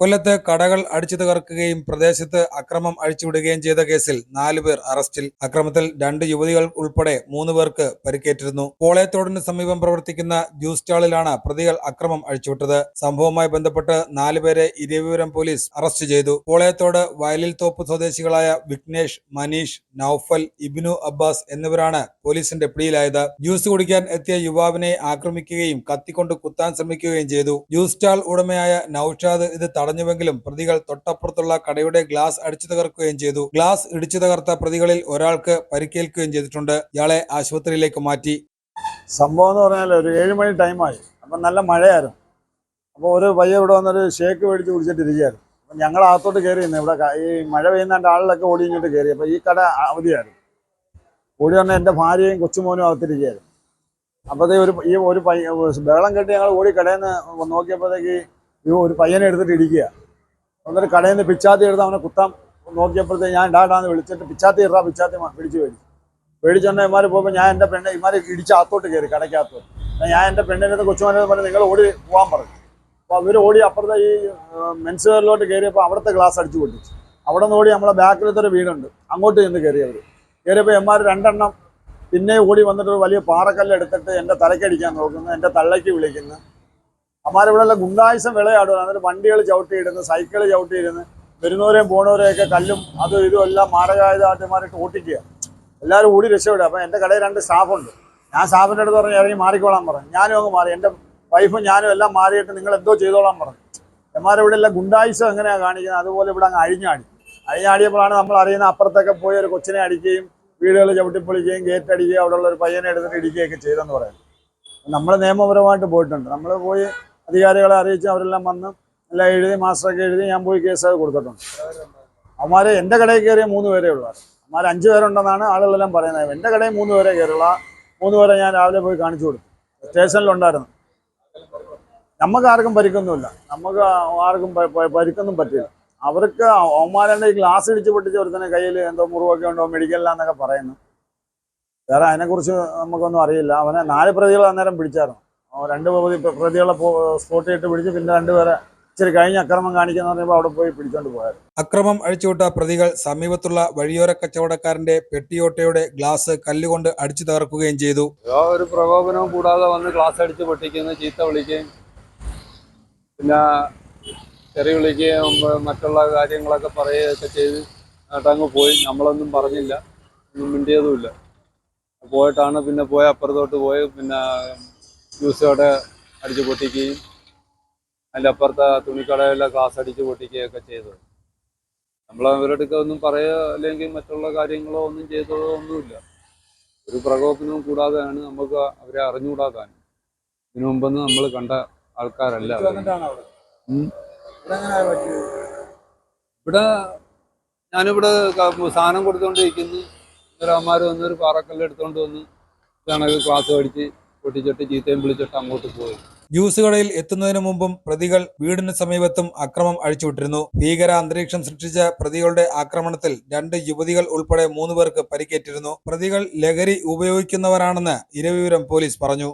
കൊല്ലത്ത് കടകൾ അടിച്ചു തകർക്കുകയും പ്രദേശത്ത് അക്രമം അഴിച്ചുവിടുകയും ചെയ്ത കേസിൽ നാലുപേർ അറസ്റ്റിൽ. അക്രമത്തിൽ രണ്ട് യുവതികൾ ഉൾപ്പെടെ മൂന്ന് പേർക്ക് പരിക്കേറ്റിരുന്നു. പോളയത്തോടിന് സമീപം പ്രവർത്തിക്കുന്ന ജ്യൂസ് സ്റ്റാളിലാണ് പ്രതികൾ അക്രമം അഴിച്ചുവിട്ടത്. സംഭവവുമായി ബന്ധപ്പെട്ട് നാലുപേരെ ഇരവിപുരം പോലീസ് അറസ്റ്റ് ചെയ്തു. പോളയത്തോട് വയലിൽ തോപ്പ് സ്വദേശികളായ വിഘ്നേഷ് മനീഷ് നൌഫൽ ഇബിനു അബ്ബാസ് എന്നിവരാണ് പോലീസിന്റെ പിടിയിലായത്. ജ്യൂസ് കുടിക്കാൻ എത്തിയ യുവാവിനെ ആക്രമിക്കുകയും കത്തിക്കൊണ്ട് കുത്താൻ ശ്രമിക്കുകയും ചെയ്തു. ജ്യൂസ് സ്റ്റാൾ ഉടമയായ നൌഷാദ് ഇത് തടഞ്ഞുവെങ്കിലും പ്രതികൾ തൊട്ടപ്പുറത്തുള്ള കടയുടെ ഗ്ലാസ് അടിച്ചു തകർക്കുകയും ചെയ്തു. ഗ്ലാസ് ഇടിച്ചു തകർത്ത പ്രതികളിൽ ഒരാൾക്ക് പരിക്കേൽക്കുകയും ചെയ്തിട്ടുണ്ട്. ഇയാളെ ആശുപത്രിയിലേക്ക് മാറ്റി. സംഭവം എന്ന് പറഞ്ഞാൽ ഒരു ഏഴ് മണി ടൈമായി അപ്പം നല്ല മഴയായിരുന്നു. അപ്പോൾ ഒരു പയ്യ ഇവിടെ വന്നൊരു ഷേക്ക് മേടിച്ച് കുടിച്ചിട്ടിരിക്കുകയായിരുന്നു. അപ്പം ഞങ്ങൾ അകത്തോട്ട് കയറി നിന്ന് ഇവിടെ ഈ മഴ പെയ്യുന്നതിന്റെ ആളിലൊക്കെ ഓടി ഇങ്ങോട്ട് കയറി അപ്പോൾ ഈ കട അവധിയായിരുന്നു. ഓടി വന്ന എന്റെ ഭാര്യയും കൊച്ചുമോനും അകത്തിരിക്കുകയായിരുന്നു. അപ്പോഴത്തേ ഒരു ഈ ഒരു പയ്യ ബഹളം കെട്ടി ഞങ്ങൾ ഓടി കടയിൽ നിന്ന് നോക്കിയപ്പോഴത്തേക്ക് ഈ ഒരു പയ്യനെ എടുത്തിട്ട് ഇടിക്കുക. എന്നിട്ട് കടയിൽ നിന്ന് പിച്ചാത്തി എടുത്ത് അവനെ കുത്താം നോക്കിയപ്പോഴത്തേക്ക് ഞാൻ ഡാഡാന്ന് വിളിച്ചിട്ട് പിച്ചാത്തി ഇറാ പിച്ചാത്തി പിടിച്ച് മേടിച്ചു പേടിച്ചോണ്ട് ഇമാര് പോകുമ്പോൾ ഞാൻ എന്റെ പെണ്ണെ ഇമാര് ഇടിച്ച് അകത്തോട്ട് കയറി കടയ്ക്കകത്തോട്ട് ഞാൻ എന്റെ പെണ്ണിന്റെ കൊച്ചുമാരെ പറഞ്ഞു നിങ്ങൾ ഓടി പോകാൻ പറഞ്ഞു. അപ്പോൾ അവർ ഓടി അപ്പുറത്തെ ഈ മെൻസ് വെയറിലോട്ട് കയറിയപ്പോൾ അവിടുത്തെ ഗ്ലാസ് അടിച്ചു പൊട്ടിച്ചു. അവിടെ നിന്ന് ഓടി നമ്മളെ ബാക്കിലത്തെ ഒരു വീടുണ്ട്. അങ്ങോട്ട് ചെന്ന് കയറി അവർ കയറിയപ്പോൾ എമാർ രണ്ടെണ്ണം പിന്നെ ഓടി വന്നിട്ട് ഒരു വലിയ പാറക്കല്ല് എടുത്തിട്ട് എന്റെ തലക്കടിക്കാൻ നോക്കുന്നു എന്റെ തള്ളയ്ക്ക് വിളിക്കുന്നു. അമ്മാരിവിടെ എല്ലാം ഗുണ്ടായുസം വിളയാടുക എന്നിട്ട് വണ്ടികൾ ചവിട്ടിയിടുന്നു സൈക്കിൾ ചവിട്ടിയിരുന്ന് വരുന്നവരെയും പോണവരെയൊക്കെ കല്ലും അതും ഇതും എല്ലാം മാരകായുധമാരിട്ട് ഓട്ടിക്കുക. എല്ലാവരും കൂടി രക്ഷപ്പെടുക. അപ്പം എന്റെ കടയിൽ രണ്ട് സ്റ്റാഫുണ്ട്. ഞാൻ സ്റ്റാഫിന്റെ അടുത്ത് പറഞ്ഞു ഇറങ്ങി മാറിക്കോളാൻ പറഞ്ഞു ഞാനും അങ്ങ് മാറി. എന്റെ വൈഫും ഞാനും എല്ലാം മാറിയിട്ട് നിങ്ങൾ എന്തോ ചെയ്തോളാൻ പറഞ്ഞു എമാരിവിടെ എല്ലാം ഗുണ്ടായുസം എങ്ങനെയാണ് കാണിക്കുന്നത്? അതുപോലെ ഇവിടെ അങ്ങ് അഴിഞ്ഞാടി. അഴിഞ്ഞാടിയപ്പോഴാണ് നമ്മൾ അറിയുന്ന അപ്പുറത്തൊക്കെ പോയി ഒരു കൊച്ചിനെ അടിക്കുകയും വീടുകൾ ചവിട്ടിപ്പൊളിക്കുകയും ഗേറ്റ് അടിക്കുകയും അവിടെയുള്ള ഒരു പയ്യനെ എടുത്തിട്ട് ഇടിക്കുകയൊക്കെ ചെയ്തെന്ന് പറയാം നമ്മൾ നിയമപരമായിട്ട് പോയിട്ടുണ്ട്. നമ്മൾ പോയി അധികാരികളെ അറിയിച്ച് അവരെല്ലാം വന്ന് എല്ലാം എഴുതി മാസ്റ്ററൊക്കെ എഴുതി ഞാൻ പോയി കേസ് കൊടുത്തിട്ടുണ്ട്. അവന്മാർ എന്റെ കടയിൽ കയറിയ മൂന്ന് പേരേ ഉള്ളൂ അവന്മാർ അഞ്ച് പേരുണ്ടെന്നാണ് ആളുകളെല്ലാം പറയുന്നത്. എന്റെ കടയിൽ മൂന്ന് പേരെ കയറുള്ള മൂന്ന് പേരെ ഞാൻ രാവിലെ പോയി കാണിച്ചു കൊടുത്തു. സ്റ്റേഷനിലുണ്ടായിരുന്നു. നമുക്ക് ആർക്കും പരിക്കൊന്നുമില്ല. നമുക്ക് ആർക്കും പരിക്കൊന്നും പറ്റില്ല. അവർക്ക് അവന്മാരുടെ ഗ്ലാസ് ഇടിച്ച് പൊട്ടിച്ച ഒരുത്തനെ കയ്യിൽ എന്തോ മുറിവൊക്കെ ഉണ്ടോ മെഡിക്കലിലാന്നൊക്കെ പറയുന്നു. വേറെ അതിനെക്കുറിച്ച് നമുക്കൊന്നും അറിയില്ല. അവനെ നാല് പ്രതികൾ അന്നേരം പിടിച്ചായിരുന്നു. രണ്ട് പ്രതി പ്രതികളെ സ്പോട്ട് ചെയ്തിട്ട് പിടിച്ച് പിന്നെ രണ്ടുപേരെ ഇച്ചിരി കഴിഞ്ഞ് അക്രമം കാണിക്കുന്ന പറയുമ്പോൾ അവിടെ പോയി പിടിച്ചോണ്ട് പോയത് അക്രമം അഴിച്ചുവിട്ട പ്രതികൾ സമീപത്തുള്ള വഴിയോര കച്ചവടക്കാരന്റെ പെട്ടിയോട്ടയുടെ ഗ്ലാസ് കല്ലുകൊണ്ട് അടിച്ചു തകർക്കുകയും ചെയ്തു. ആ ഒരു പ്രകോപനവും കൂടാതെ വന്ന് ഗ്ലാസ് അടിച്ച് പൊട്ടിക്കുന്നു ചീത്ത വിളിക്കുകയും പിന്നെ ചെറിയ വിളിക്കുകയും മറ്റുള്ള കാര്യങ്ങളൊക്കെ പറയുകയൊക്കെ ചെയ്ത് എന്നിട്ട് അങ്ങ് പോയി. നമ്മളൊന്നും പറഞ്ഞില്ല. ഒന്നും മിണ്ടിയതുമില്ല. പോയിട്ടാണ് പിന്നെ പോയ അപ്പുറത്തോട്ട് പോയി. പിന്നെ ജ്യൂസ് അടിച്ചു പൊട്ടിക്കുകയും അതിന്റെ അപ്പുറത്തെ തുണിക്കടയിലെ ഗ്ലാസ് അടിച്ച് പൊട്ടിക്കുകയൊക്കെ ചെയ്തത് നമ്മൾ അവരുടെ ഒന്നും പറയുക അല്ലെങ്കിൽ മറ്റുള്ള കാര്യങ്ങളോ ഒന്നും ചെയ്തതോ ഒന്നുമില്ല. ഒരു പ്രകോപനവും കൂടാതെയാണ് നമുക്ക് അവരെ അറിഞ്ഞുകൂടാതാൻ ഇതിനു മുമ്പൊന്നും നമ്മൾ കണ്ട ആൾക്കാരല്ല. ഇവിടെ ഞാനിവിടെ സാധനം കൊടുത്തോണ്ടിരിക്കുന്നു. അമ്മാര് വന്ന് ഒരു പാറക്കല്ല് എടുത്തോണ്ട് വന്ന് ഇതാണ് ക്ലാസ് പഠിച്ച് പൊട്ടിച്ചിട്ട് ചീത്തയും വിളിച്ചിട്ട് അങ്ങോട്ട് പോയി. ജ്യൂസ് കടയിൽ എത്തുന്നതിനു മുമ്പും പ്രതികൾ വീടിന് സമീപത്തും അക്രമം അഴിച്ചുവിട്ടിരുന്നു. ഭീകര അന്തരീക്ഷം സൃഷ്ടിച്ച പ്രതികളുടെ ആക്രമണത്തിൽ രണ്ട് യുവതികൾ ഉൾപ്പെടെ മൂന്ന് പേർക്ക് പരിക്കേറ്റിരുന്നു. പ്രതികൾ ലഹരി ഉപയോഗിക്കുന്നവരാണെന്ന് ഇരവിപുരം പോലീസ് പറഞ്ഞു.